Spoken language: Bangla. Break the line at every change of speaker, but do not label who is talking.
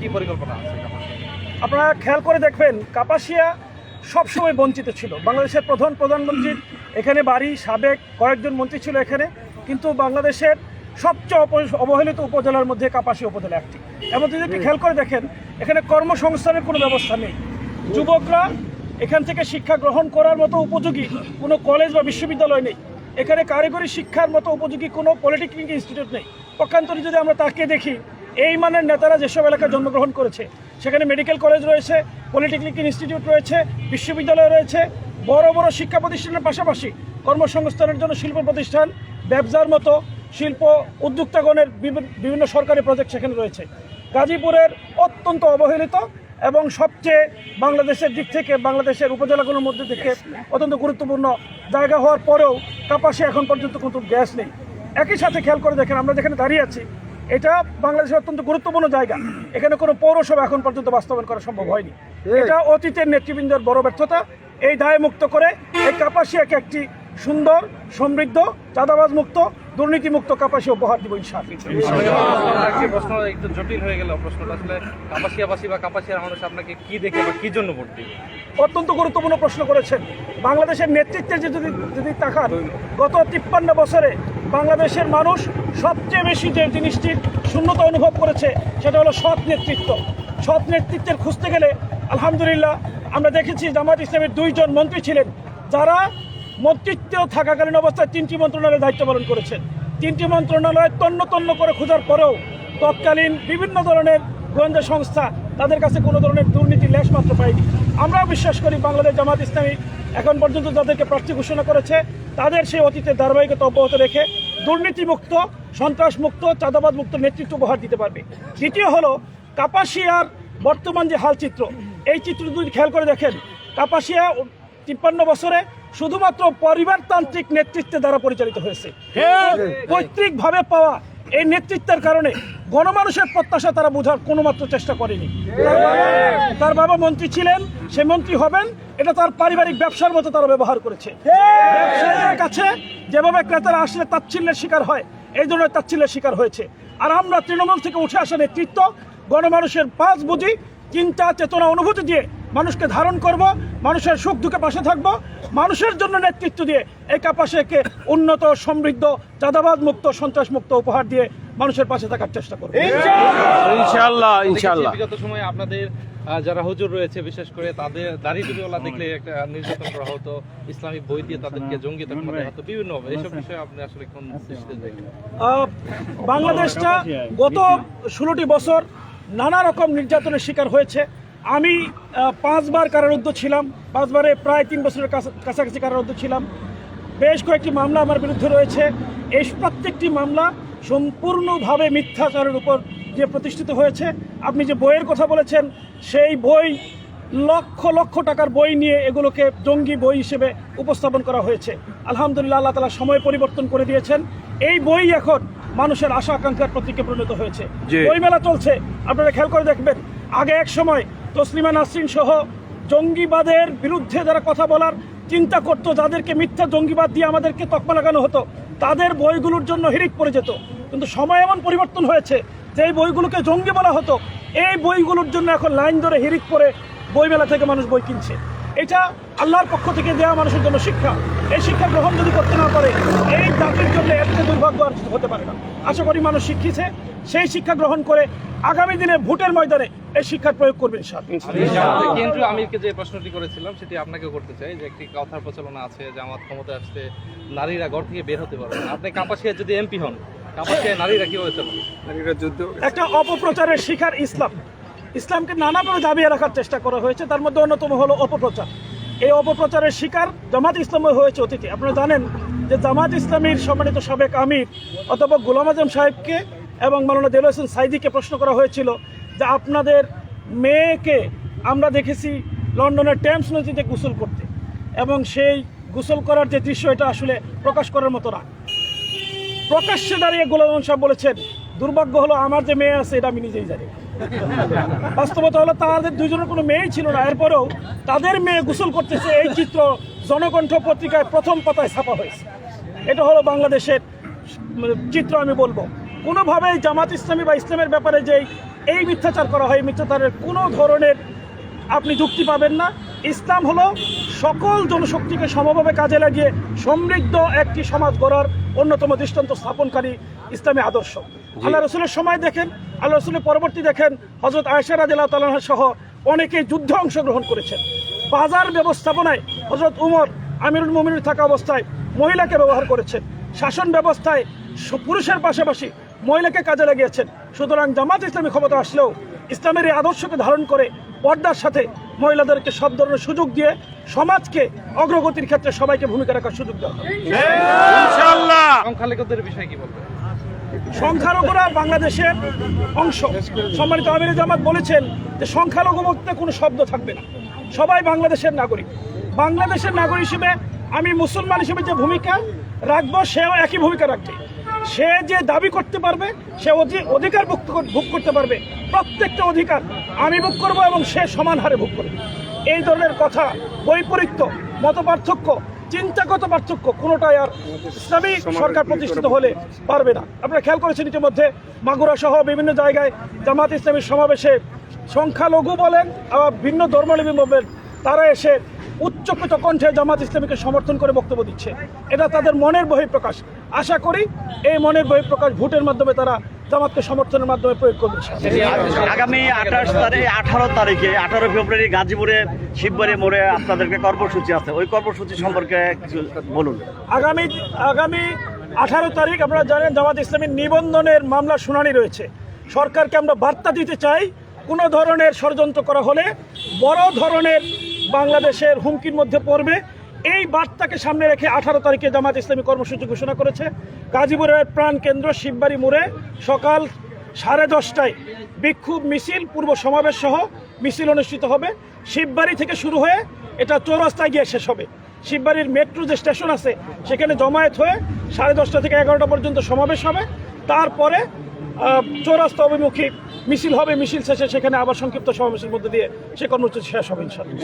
কি পরিকল্পনা আছে
আপনারা খেয়াল করে দেখবেন, কাপাসিয়া সবসময় বঞ্চিত ছিল। বাংলাদেশের প্রধান প্রধানমন্ত্রীর এখানে বাড়ি, সাবেক কয়েকজন মন্ত্রী ছিল এখানে, কিন্তু বাংলাদেশের সবচেয়ে অবহেলিত উপজেলার মধ্যে কাপাসিয়া উপজেলা একটি। এবং যদি একটু খেয়াল করে দেখেন, এখানে কর্মসংস্থানের কোনো ব্যবস্থা নেই। যুবকরা এখান থেকে শিক্ষা গ্রহণ করার মতো উপযোগী কোনো কলেজ বা বিশ্ববিদ্যালয় নেই। এখানে কারিগরি শিক্ষার মতো উপযোগী কোনো পলিটেকনিক ইনস্টিটিউট নেই। পক্ষান্তরে যদি আমরা তাকে দেখি, এই মানের নেতারা যেসব এলাকায় জন্মগ্রহণ করেছে, সেখানে মেডিকেল কলেজ রয়েছে পলিটেকনিক ইনস্টিটিউট রয়েছে, বিশ্ববিদ্যালয় রয়েছে, বড় বড় শিক্ষা প্রতিষ্ঠানের পাশাপাশি কর্মসংস্থানের জন্য শিল্প প্রতিষ্ঠান, ব্যবসার মতো শিল্প উদ্যোক্তাগণের বিভিন্ন সরকারি প্রজেক্ট সেখানে রয়েছে। গাজীপুরের অত্যন্ত অবহেলিত এবং সবচেয়ে বাংলাদেশের দিক থেকে বাংলাদেশের উপজেলাগুলোর মধ্যে থেকে অত্যন্ত গুরুত্বপূর্ণ জায়গা হওয়ার পরেও কাপাসে এখন পর্যন্ত কোনো গ্যাস নেই। একই সাথে খেয়াল করে দেখেন আমরা যেখানে দাঁড়িয়ে আছি এটা বাংলাদেশের অত্যন্ত গুরুত্বপূর্ণ জায়গা। এখানে কোনো পৌরসভা এখন পর্যন্ত বাস্তবায়ন করা সম্ভব হয়নি। এটা অতীতের নেতৃবৃন্দের বড় ব্যর্থতা। এই দায় মুক্ত করে এই কাপাসিয়াকে একটি সুন্দর সমৃদ্ধ চাঁদাবাজ মুক্ত দুর্নীতি মুক্ত কাপাসিয়া উপহার দিব
একটি প্রশ্ন একটু জটিল হয়ে গেল প্রশ্নটা আসলে কাপাসিয়াবাসী বা কাপাসিয়ার মানুষ আপনাকে কি দেখে বা কি জন্য ভোট দিবে?
অত্যন্ত গুরুত্বপূর্ণ প্রশ্ন করেছেন। বাংলাদেশের নেতৃত্বের যে যদি যদি তাকান গত তিপ্পান্ন বছরে বাংলাদেশের মানুষ সবচেয়ে বেশি যে জিনিসটির শূন্যতা অনুভব করেছে সেটা হলো সৎ নেতৃত্ব। সৎ নেতৃত্বের খুঁজতে গেলে আলহামদুলিল্লাহ আমরা দেখেছি জামাত ইসলামের দুইজন মন্ত্রী ছিলেন। যারা মন্ত্রিত্ব থাকাকালীন অবস্থায় তিনটি মন্ত্রণালয়ে দায়িত্ব পালন করেছেন। তিনটি মন্ত্রণালয় তন্ন তন্ন করে খোঁজার পরেও তৎকালীন বিভিন্ন ধরনের গোয়েন্দা সংস্থা তাদের কাছে কোনো ধরনের দুর্নীতি লেশ মাত্র পায়নি। আমরাও বিশ্বাস করি বাংলাদেশ জামাত ইসলামী এখন পর্যন্ত যাদেরকে প্রার্থী ঘোষণা করেছে। তাদের সেই অতীতের ধারাবাহিকতা অব্যাহত রেখে দুর্নীতিমুক্ত, সন্ত্রাসমুক্ত চাঁদাবাদ মুক্ত নেতৃত্ব উপহার দিতে পারবে। দ্বিতীয় হলো কাপাসিয়ার বর্তমান যে হালচিত্র, এই চিত্র যদি খেয়াল করে দেখেন, কাপাসিয়া তিপ্পান্ন বছরে শুধুমাত্র পরিবারতান্ত্রিক নেতৃত্বের দ্বারা পরিচালিত হয়েছে। পৈতৃকভাবে পাওয়া এই নেতৃত্বের কারণে গণমানুষের প্রত্যাশা তারা বোঝার কোনো মাত্র চেষ্টা করেনি। তার বাবা- তার বাবা মন্ত্রী ছিলেন সে মন্ত্রী হবেন এটা তার পারিবারিক ব্যবসার মতো তারা ব্যবহার করেছে। ব্যবসায়ীদের কাছে যেভাবে ক্রেতারা আসলে তাচ্ছিল্যের শিকার হয় এই ধরনের তাচ্ছিল্যের শিকার হয়েছে। আর আমরা তৃণমূল থেকে উঠে আসা নেতৃত্ব গণমানুষের পাঁচ বুঝি চিন্তা চেতনা অনুভূতি দিয়ে মানুষকে ধারণ করব মানুষের সুখ দুঃখে পাশে থাকব মানুষের জন্য নেতৃত্ব দিয়ে এই কাপাসেকে উন্নত সমৃদ্ধ চাঁদাবাদ মুক্ত সন্ত্রাস মুক্ত উপহার দিয়ে মানুষের পাশে থাকার চেষ্টা করব।
ইনশাআল্লাহ। ইনশাআল্লাহ
বিগত সময়ে আপনাদের যারা হুজুর রয়েছে বিশেষ করে তাদের দাড়ি টুপিওয়ালা দেখলে একটা নির্যাতন করা হতো ইসলামিক বই দিয়ে তাদেরকে জঙ্গি করা হতো বিভিন্ন এইসব বিষয়ে আপনি আসলে কোন
আহ, বাংলাদেশটা গত ষোলোটি বছর নানা রকম নির্যাতনের শিকার হয়েছে। আমি পাঁচবার কারারুদ্ধ ছিলাম। পাঁচবারে প্রায় তিন বছরের কাছা- কাছাকাছি কারারুদ্ধ ছিলাম। বেশ কয়েকটি মামলা আমার বিরুদ্ধে রয়েছে। এই প্রত্যেকটি মামলা সম্পূর্ণভাবে মিথ্যাচারের উপর যে প্রতিষ্ঠিত হয়েছে। আপনি যে বইয়ের কথা বলেছেন সেই বই লক্ষ লক্ষ টাকার বই নিয়ে এগুলোকে জঙ্গি বই হিসেবে উপস্থাপন করা হয়েছে। আলহামদুলিল্লাহ আল্লাহ তালা সময় পরিবর্তন করে দিয়েছেন। এই বই এখন মানুষের আশা আকাঙ্ক্ষার প্রতীকে পরিণত হয়েছে।
জি।
বই মেলা চলছে। আপনারা খেয়াল করে দেখবেন আগে এক সময় তসলিমা নাসরিন সহ জঙ্গিবাদের বিরুদ্ধে যারা কথা বলার চিন্তা করতো, যাদেরকে মিথ্যা জঙ্গিবাদ দিয়ে আমাদেরকে তকমা লাগানো হতো, তাদের বইগুলোর জন্য হিরিক পড়ে যেত। কিন্তু সময় এমন পরিবর্তন হয়েছে যে এই বইগুলোকে জঙ্গি বলা হতো। এই বইগুলোর জন্য এখন লাইন ধরে হিরিক করে বইমেলা থেকে মানুষ বই কিনছে। এটা আল্লাহর পক্ষ থেকে দেওয়া মানুষের জন্য শিক্ষা। এই শিক্ষা গ্রহণ যদি করতে না পারে, এই জাতির জন্য চেয়ে দুর্ভাগ্য আর হতে পারে না। আশা করি মানুষ শিক্ষিছে সেই শিক্ষা গ্রহণ করে আগামী দিনে ভোটের ময়দানে এই শিক্ষার প্রয়োগ করবেন
কেন্দ্রীয় আমিরকে যে প্রশ্নটি করেছিলাম সেটি আপনাকে করতে চাই যে একটি কথার প্রচলন আছে যে আমার ক্ষমতা আসতে নারীরা ঘর থেকে বের হতে পারবে না। আপনি কাপাসিয়া যদি এমপি হন কাপাসিয়া নারীরা কীভাবে চলবে
একটা অপপ্রচারের শিকার ইসলাম। ইসলামকে নানাভাবে দাবিয়ে রাখার চেষ্টা করা হয়েছে তার মধ্যে অন্যতম হলো অপপ্রচার। এই অপপ্রচারের শিকার জামাত ইসলাম হয়েছে অতীতে। আপনারা জানেন যে জামাত ইসলামীর সম্মানিত সাবেক আমির অথবা গোলাম আজম সাহেবকে এবং মালানা দেল হোসেন সাইদিকে প্রশ্ন করা হয়েছিল যে আপনাদের মেয়েকে আমরা দেখেছি লন্ডনের টেমস নদীতে গোসল করতে। এবং সেই গোসল করার যে দৃশ্য, এটা আসলে প্রকাশ করার মতো না। প্রকাশ্যে দাঁড়িয়ে গোলাম সাহেব বলেছেন, দুর্ভাগ্য হলো আমার যে মেয়ে আছে, এটা আমি নিজেই জানি। বাস্তবতা হলো তাদের দুজনের কোনো মেয়েই ছিল না। এরপরেও তাদের মেয়ে গোসল করতেছে, এই চিত্র জনকণ্ঠ পত্রিকায় প্রথম পাতায় ছাপা হয়েছে। এটা হলো বাংলাদেশের চিত্র আমি বলব। কোনোভাবেই জামাত ইসলামী বা ইসলামের ব্যাপারে যে এই মিথ্যাচার করা হয় মিথ্যাচারের কোনো ধরনের আপনি যুক্তি পাবেন না। ইসলাম হলো সকল জনশক্তিকে সমভাবে কাজে লাগিয়ে সমৃদ্ধ একটি সমাজ গড়ার অন্যতম দৃষ্টান্ত স্থাপনকারী ইসলামী আদর্শ। আল্লাহ রসুলের সময় দেখেন আল্লাহ রসুলের পরবর্তী দেখেন হজরত আয়সা রাদিল্লাহ তালাহ সহ অনেকেই যুদ্ধে অংশগ্রহণ করেছেন। বাজার ব্যবস্থাপনায় হজরত উমর আমিরুল মুমিনুর থাকা অবস্থায় মহিলাকে ব্যবহার করেছেন। শাসন ব্যবস্থায় পুরুষের পাশাপাশি মহিলাকে কাজে লাগিয়েছেন। সুতরাং জামাত ইসলামী ক্ষমতা আসলেও ইসলামের এই আদর্শকে ধারণ করে পর্দার সাথে মহিলাদেরকে সব ধরনের সুযোগ দিয়ে সমাজকে অগ্রগতির ক্ষেত্রে সবাইকে ভূমিকা রাখার সুযোগ দেওয়া
সংখ্যালঘুদের বিষয়ে কি বলবেন?
সংখ্যালঘুরা বাংলাদেশের অংশ। সম্মানিত আমির জামাত বলেছেন যে সংখ্যালঘু বলতে কোনো শব্দ থাকবে না। সবাই বাংলাদেশের নাগরিক। বাংলাদেশের নাগরিক হিসেবে আমি মুসলমান হিসেবে যে ভূমিকা রাখব সেও একই ভূমিকা রাখবে। সে যে দাবি করতে পারবে সে অধি- অধিকার ভোগ ভোগ করতে পারবে। প্রত্যেকটা অধিকার আমি ভোগ করব এবং সে সমান হারে ভোগ করবে। এই ধরনের কথা বৈপরীত্য মত পার্থক্য চিন্তাগত পার্থক্য কোনোটাই আর ইসলামী সরকার প্রতিষ্ঠিত হলে পারবে না। আপনারা খেয়াল করেছেন ইতিমধ্যে মাগুরা সহ বিভিন্ন জায়গায় জামাত ইসলামীর সমাবেশে সংখ্যালঘু বলেন আবার ভিন্ন ধর্মাবলম্বী বলেন তারা এসে উচ্চকিত কণ্ঠে জামাত ইসলামীকে সমর্থন করে বক্তব্য দিচ্ছে। এটা তাদের মনের বহিঃপ্রকাশ। আশা করি এই মনের বহিঃপ্রকাশ ভোটের মাধ্যমে তারা জামাতকে সমর্থনের মাধ্যমে প্রয়োগ করবে।
আগামী আঠাশ তারিখ আঠারো তারিখে আঠারো ফেব্রুয়ারি গাজীপুরে শিববাড়ি মোড়ে আপনাদেরকে কর্মসূচি আছে। ওই কর্মসূচি সম্পর্কে কিছু বলুন।
আগামী আগামী আঠারো তারিখ আপনারা জানেন জামাত ইসলামীর নিবন্ধনের মামলা শুনানি রয়েছে। সরকারকে আমরা বার্তা দিতে চাই কোনো ধরনের ষড়যন্ত্র করা হলে বড় ধরনের বাংলাদেশের হুমকির মধ্যে পড়বে। এই বার্তাকে সামনে রেখে আঠারো তারিখে জামাত ইসলামী কর্মসূচি ঘোষণা করেছে। গাজীপুরের প্রাণ কেন্দ্র শিববাড়ি মোড়ে সকাল সাড়ে দশটায় বিক্ষোভ মিছিল, পূর্ব সমাবেশ সহ মিছিল অনুষ্ঠিত হবে। শিববাড়ি থেকে শুরু হয়ে এটা চৌরাস্তায় গিয়ে শেষ হবে। শিববাড়ির মেট্রো যে স্টেশন আছে, সেখানে জমায়েত হয়ে সাড়ে দশটা থেকে এগারোটা পর্যন্ত সমাবেশ হবে। তারপরে চৌরাস্তা অভিমুখী, মিছিল হবে, মিছিল শেষে সেখানে আবার সংক্ষিপ্ত সমাবেশের মধ্যে দিয়ে সে কর্মসূচি শেষ হবে ইনশাল্লাহ